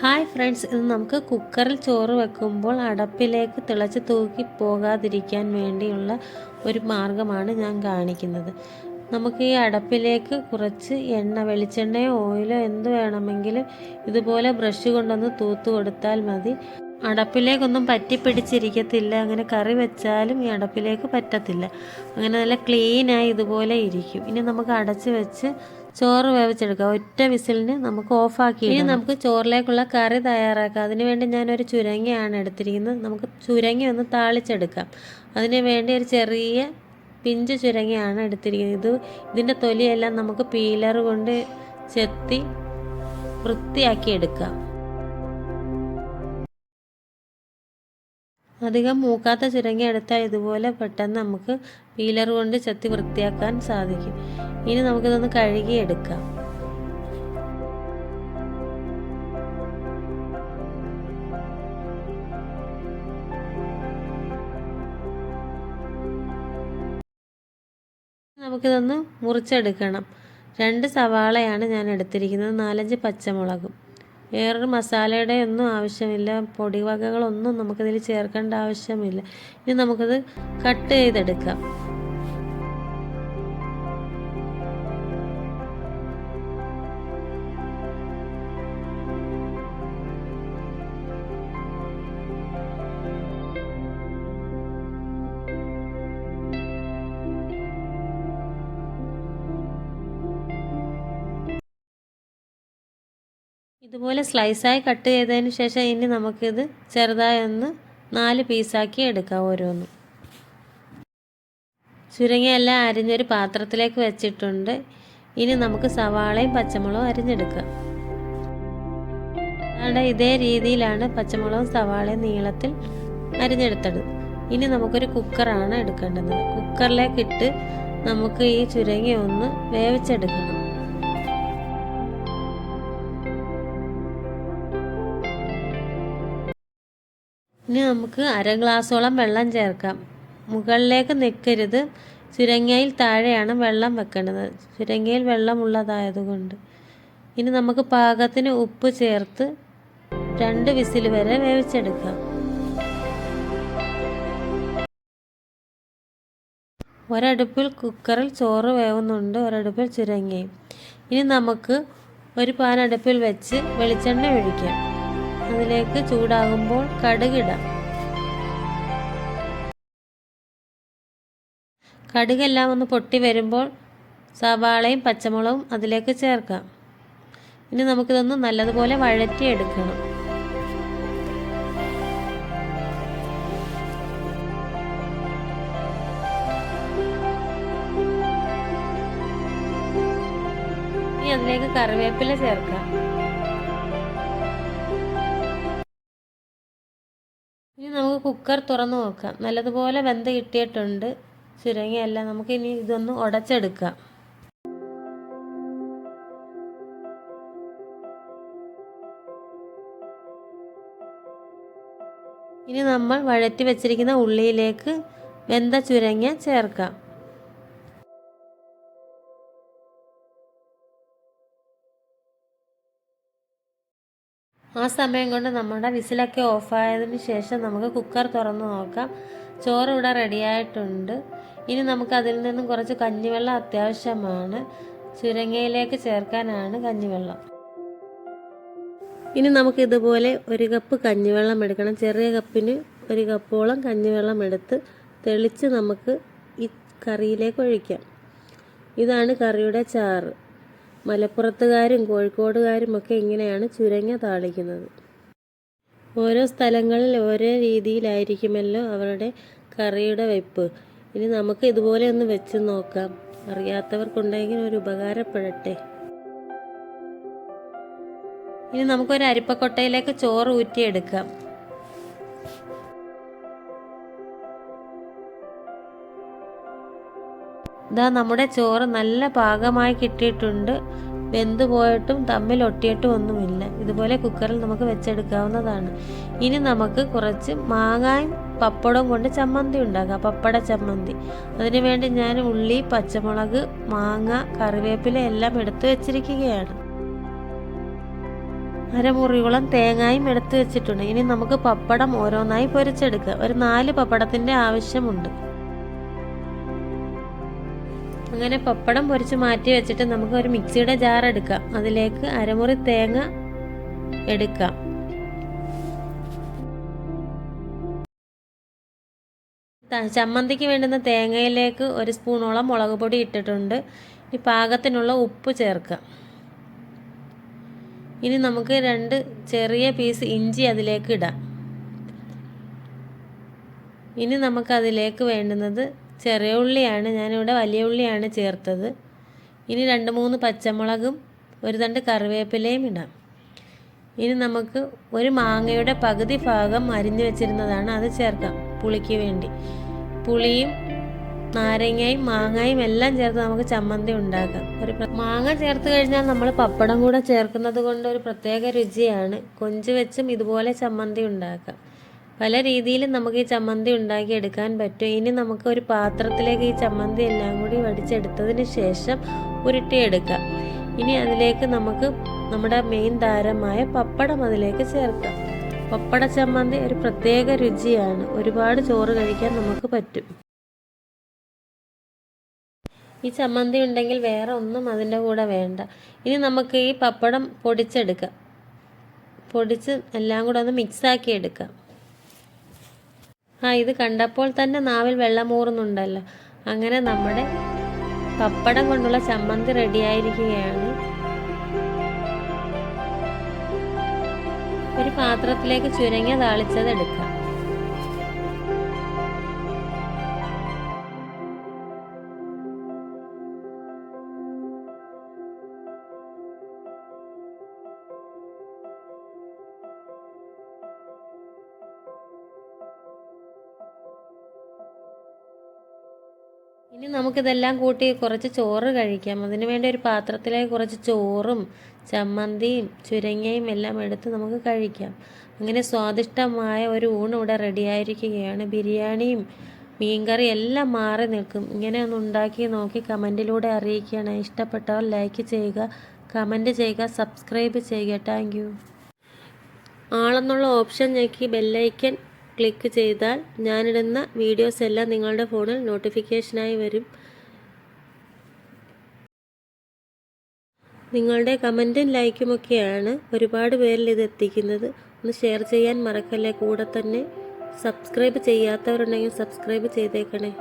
Hi friends ഇത് നമുക്ക് കുക്കറിൽ ചോറ് വെക്കുമ്പോൾ അടപ്പിലേക്ക് തിളച്ച് തൂക്കി പോകാതിരിക്കാൻ വേണ്ടിയുള്ള ഒരു മാർഗമാണ് ഞാൻ കാണിക്കുന്നത്. നമുക്ക് ഈ അടപ്പിലേക്ക് കുറച്ച് എണ്ണ വെളിച്ചെണ്ണയോ ഓയിലോ എന്ത് വേണമെങ്കിലും ഇതുപോലെ ബ്രഷ് കൊണ്ടൊന്ന് തൂത്ത് കൊടുത്താൽ മതി. അടപ്പിലേക്കൊന്നും പറ്റി പിടിച്ചിരിക്കത്തില്ല അങ്ങനെ കറി വെച്ചാലും ഈ അടപ്പിലേക്ക് പറ്റത്തില്ല. അങ്ങനെ നല്ല ക്ലീനായി ഇതുപോലെ ഇരിക്കും. ഇനി നമുക്ക് അടച്ച് വെച്ച് ചോറ് വേവിച്ചെടുക്കാം ഒറ്റ വിസിലിന് നമുക്ക് ഓഫാക്കി ഇനി നമുക്ക് ചോറിലേക്കുള്ള കറി തയ്യാറാക്കാം. അതിനുവേണ്ടി ഞാനൊരു ചുരങ്ങയാണ് എടുത്തിരിക്കുന്നത്. നമുക്ക് ചുരങ്ങി ഒന്ന് താളിച്ചെടുക്കാം. അതിന് വേണ്ടി ഒരു ചെറിയ പിഞ്ച് ചുരങ്ങയാണ് എടുത്തിരിക്കുന്നത്. ഇത് ഇതിന്റെ തൊലിയെല്ലാം നമുക്ക് പീലർ കൊണ്ട് ചെത്തി വൃത്തിയാക്കി എടുക്കാം. അധികം മൂക്കാത്ത ചുരങ്ങ എടുത്താൽ ഇതുപോലെ പെട്ടെന്ന് നമുക്ക് പീലർ കൊണ്ട് ചെത്തി വൃത്തിയാക്കാൻ സാധിക്കും. ഇനി നമുക്കിതൊന്ന് കഴുകി എടുക്കാം. നമുക്കിതൊന്ന് മുറിച്ചെടുക്കണം. രണ്ട് സവാളയാണ് ഞാൻ എടുത്തിരിക്കുന്നത്. നാലഞ്ച് പച്ചമുളകും. വേറൊരു മസാലയുടെ ഒന്നും ആവശ്യമില്ല. പൊടി വകകളൊന്നും നമുക്കിതിൽ ചേർക്കേണ്ട ആവശ്യമില്ല. ഇനി നമുക്കത് കട്ട് ചെയ്തെടുക്കാം. ഇതുപോലെ സ്ലൈസായി കട്ട് ചെയ്തതിന് ശേഷം ഇനി നമുക്കിത് ചെറുതായി ഒന്ന് നാല് പീസാക്കി എടുക്കാം ഓരോന്നും. ചുരങ്ങയെല്ലാം അരിഞ്ഞൊരു പാത്രത്തിലേക്ക് വെച്ചിട്ടുണ്ട്. ഇനി നമുക്ക് സവാളയും പച്ചമുളകും അരിഞ്ഞെടുക്കാം. അവിടെ ഇതേ രീതിയിലാണ് പച്ചമുളകും സവാളയും നീളത്തിൽ അരിഞ്ഞെടുത്തത്. ഇനി നമുക്കൊരു കുക്കറാണ് എടുക്കേണ്ടത്. കുക്കറിലേക്ക് ഇട്ട് നമുക്ക് ഈ ചുരങ്ങ ഒന്ന് വേവിച്ചെടുക്കണം. ഇനി നമുക്ക് അര ഗ്ലാസോളം വെള്ളം ചേർക്കാം. മുകളിലേക്ക് നിൽക്കരുത് ചുരങ്ങയിൽ താഴെയാണ് വെള്ളം വെക്കേണ്ടത്. ചുരങ്ങയിൽ വെള്ളമുള്ളതായതുകൊണ്ട് ഇനി നമുക്ക് പാകത്തിന് ഉപ്പ് ചേർത്ത് രണ്ട് വിസിൽ വരെ വേവിച്ചെടുക്കാം. ഒരടുപ്പിൽ കുക്കറിൽ ചോറ് വേവുന്നുണ്ട്. ഒരടുപ്പിൽ ചുരങ്ങയും. ഇനി നമുക്ക് ഒരു പാൻ അടുപ്പിൽ വെച്ച് വെളിച്ചെണ്ണ ഒഴിക്കാം. അതിലേക്ക് ചൂടാകുമ്പോൾ കടുകിടാം. കടുകെല്ലാം ഒന്ന് പൊട്ടി വരുമ്പോൾ സവാളയും പച്ചമുളകും അതിലേക്ക് ചേർക്കാം. ഇനി നമുക്കിതൊന്ന് നല്ലതുപോലെ വഴറ്റിയെടുക്കണം. ഇനി അതിലേക്ക് കറിവേപ്പില ചേർക്കാം. കുക്കർ തുറന്ന് നോക്കാം. നല്ലതുപോലെ വെന്ത് കിട്ടിയിട്ടുണ്ട്. ചുരങ്ങയല്ല നമുക്കിനി ഇതൊന്ന് ഉടച്ചെടുക്കാം. ഇനി നമ്മൾ വഴറ്റി വെച്ചിരിക്കുന്ന ഉള്ളിയിലേക്ക് വെന്ത ചുരങ്ങ ചേർക്കാം. ആ സമയം കൊണ്ട് നമ്മുടെ വിസിലൊക്കെ ഓഫായതിന് ശേഷം നമുക്ക് കുക്കർ തുറന്ന് നോക്കാം. ചോറ് ഇവിടെ റെഡിയായിട്ടുണ്ട് ഇനി നമുക്ക് അതിൽ നിന്നും കുറച്ച് കഞ്ഞിവെള്ളം അത്യാവശ്യമാണ്. ചുരങ്ങയിലേക്ക് ചേർക്കാനാണ് കഞ്ഞിവെള്ളം. ഇനി നമുക്ക് ഇതുപോലെ ഒരു കപ്പ് കഞ്ഞിവെള്ളം എടുക്കണം. ചെറിയ കപ്പിന് ഒരു കപ്പോളം കഞ്ഞിവെള്ളം എടുത്ത് തെളിച്ച് നമുക്ക് ഈ കറിയിലേക്ക് ഒഴിക്കാം. ഇതാണ് കറിയുടെ ചാറ്. മലപ്പുറത്തുകാരും കോഴിക്കോടുകാരും ഒക്കെ ഇങ്ങനെയാണ് ചുരങ്ങ താളിക്കുന്നത്. ഓരോ സ്ഥലങ്ങളിൽ ഓരോ രീതിയിലായിരിക്കുമല്ലോ അവരുടെ കറിയുടെ വെപ്പ്. ഇനി നമുക്ക് ഇതുപോലെ ഒന്ന് വെച്ച് നോക്കാം. അറിയാത്തവർക്കുണ്ടെങ്കിൽ ഒരു ഉപകാരപ്പെടട്ടെ. ഇനി നമുക്കൊരു അരിപ്പക്കൊട്ടയിലേക്ക് ചോറ് ഊറ്റിയെടുക്കാം. ഇതാ നമ്മുടെ ചോറ് നല്ല പാകമായി കിട്ടിയിട്ടുണ്ട്. വെന്ത് പോയിട്ടും തമ്മിൽ ഒട്ടിയിട്ടും ഒന്നുമില്ല. ഇതുപോലെ കുക്കറിൽ നമുക്ക് വെച്ചെടുക്കാവുന്നതാണ്. ഇനി നമുക്ക് കുറച്ച് മാങ്ങായും പപ്പടവും കൊണ്ട് ചമ്മന്തി ഉണ്ടാക്കാം. പപ്പട ചമ്മന്തി. അതിനുവേണ്ടി ഞാൻ ഉള്ളി പച്ചമുളക് മാങ്ങ കറിവേപ്പില എല്ലാം എടുത്തു വെച്ചിരിക്കുകയാണ്. അരമുറിയോളം തേങ്ങായും എടുത്തു വെച്ചിട്ടുണ്ട്. ഇനി നമുക്ക് പപ്പടം ഓരോന്നായി പൊരിച്ചെടുക്കുക ഒരു നാല് പപ്പടത്തിന്റെ ആവശ്യമുണ്ട്. അങ്ങനെ പപ്പടം പൊരിച്ച് മാറ്റി വെച്ചിട്ട് നമുക്ക് ഒരു മിക്സിയുടെ ജാർ എടുക്കാം. അതിലേക്ക് അരമുറി തേങ്ങ എടുക്കാം. ചമ്മന്തിക്ക് വേണ്ടുന്ന തേങ്ങയിലേക്ക് ഒരു സ്പൂണോളം മുളക് പൊടി ഇട്ടിട്ടുണ്ട്. ഇനി പാകത്തിനുള്ള ഉപ്പ് ചേർക്കാം. ഇനി നമുക്ക് രണ്ട് ചെറിയ പീസ് ഇഞ്ചി അതിലേക്ക് ഇടാം. ഇനി നമുക്കതിലേക്ക് വേണ്ടുന്നത് ചെറിയ ഉള്ളിയാണ് ഞാനിവിടെ വലിയ ഉള്ളിയാണ് ചേർത്തത്. ഇനി രണ്ട് മൂന്ന് പച്ചമുളകും ഒരു തണ്ട് കറിവേപ്പിലയും ഇടാം. ഇനി നമുക്ക് ഒരു മാങ്ങയുടെ പകുതി ഭാഗം അരിഞ്ഞു വെച്ചിരുന്നതാണ് അത് ചേർക്കാം പുളിക്ക് വേണ്ടി. പുളിയും നാരങ്ങയും മാങ്ങയും എല്ലാം ചേർത്ത് നമുക്ക് ചമ്മന്തി ഉണ്ടാക്കാം. ഒരു മാങ്ങ ചേർത്ത് കഴിഞ്ഞാൽ നമ്മൾ പപ്പടം കൂടെ ചേർക്കുന്നത് കൊണ്ട് ഒരു പ്രത്യേക രുചിയാണ്. കൊഞ്ച് വെച്ചും ഇതുപോലെ ചമ്മന്തി ഉണ്ടാക്കാം. പല രീതിയിൽ നമുക്ക് ഈ ചമ്മന്തി ഉണ്ടാക്കി എടുക്കാൻ പറ്റും. ഇനി നമുക്ക് ഒരു പാത്രത്തിലേക്ക് ഈ ചമ്മന്തി എല്ലാം കൂടി വടിച്ചെടുത്തതിന് ശേഷം ഉരുട്ടിയെടുക്കാം. ഇനി അതിലേക്ക് നമുക്ക് നമ്മുടെ മെയിൻ താരമായ പപ്പടം അതിലേക്ക് ചേർക്കാം. പപ്പട ചമ്മന്തി ഒരു പ്രത്യേക രുചിയാണ്. ഒരുപാട് ചോറ് കഴിക്കാൻ നമുക്ക് പറ്റും. ഈ ചമ്മന്തി ഉണ്ടെങ്കിൽ വേറെ ഒന്നും അതിന്റെ കൂടെ വേണ്ട. ഇനി നമുക്ക് ഈ പപ്പടം പൊടിച്ചെടുക്കാം. പൊടിച്ച് എല്ലാം കൂടെ ഒന്ന് മിക്സാക്കി എടുക്കാം. ആ ഇത് കണ്ടപ്പോൾ തന്നെ നാവിൽ വെള്ളമൂറുന്നുണ്ടല്ലോ അങ്ങനെ നമ്മുടെ പപ്പടം കൊണ്ടുള്ള ചമ്മന്തി റെഡിയായിരിക്കുകയാണ്. ഒരു പാത്രത്തിലേക്ക് ചുരുങ്ങിയ താളിച്ചത് എടുക്കാം ഇനി നമുക്കിതെല്ലാം കൂട്ടി കുറച്ച് ചോറ് കഴിക്കാം. അതിനു വേണ്ടി ഒരു പാത്രത്തിലേക്ക് കുറച്ച് ചോറും ചമ്മന്തിയും ചുരങ്ങയും എല്ലാം എടുത്ത് നമുക്ക് കഴിക്കാം. അങ്ങനെ സ്വാദിഷ്ടമായ ഒരു ഊണ് ഇവിടെ റെഡിയായിരിക്കുകയാണ് ബിരിയാണിയും മീൻകറി എല്ലാം മാറി നിൽക്കും. ഇങ്ങനെ ഒന്ന് ഉണ്ടാക്കി നോക്കി കമന്റിലൂടെ അറിയിക്കുകയാണ്. ഇഷ്ടപ്പെട്ടവർ ലൈക്ക് ചെയ്യുക കമന്റ് ചെയ്യുക സബ്സ്ക്രൈബ് ചെയ്യുക. താങ്ക് യു ആളെന്നുള്ള ഓപ്ഷൻ ഞെക്കി ബെല്ലൈക്കൻ ക്ലിക്ക് ചെയ്താൽ ഞാനിടുന്ന വീഡിയോസ് എല്ലാം നിങ്ങളുടെ ഫോണിൽ നോട്ടിഫിക്കേഷനായി വരും. നിങ്ങളുടെ കമന്റും ലൈക്കും ഒക്കെയാണ് ഒരുപാട് പേരിൽ ഇത് എത്തിക്കുന്നത്. ഒന്ന് ഷെയർ ചെയ്യാൻ മറക്കല്ലേ? കൂടെ തന്നെ സബ്സ്ക്രൈബ് ചെയ്യാത്തവരുണ്ടെങ്കിൽ സബ്സ്ക്രൈബ് ചെയ്തേക്കണേ.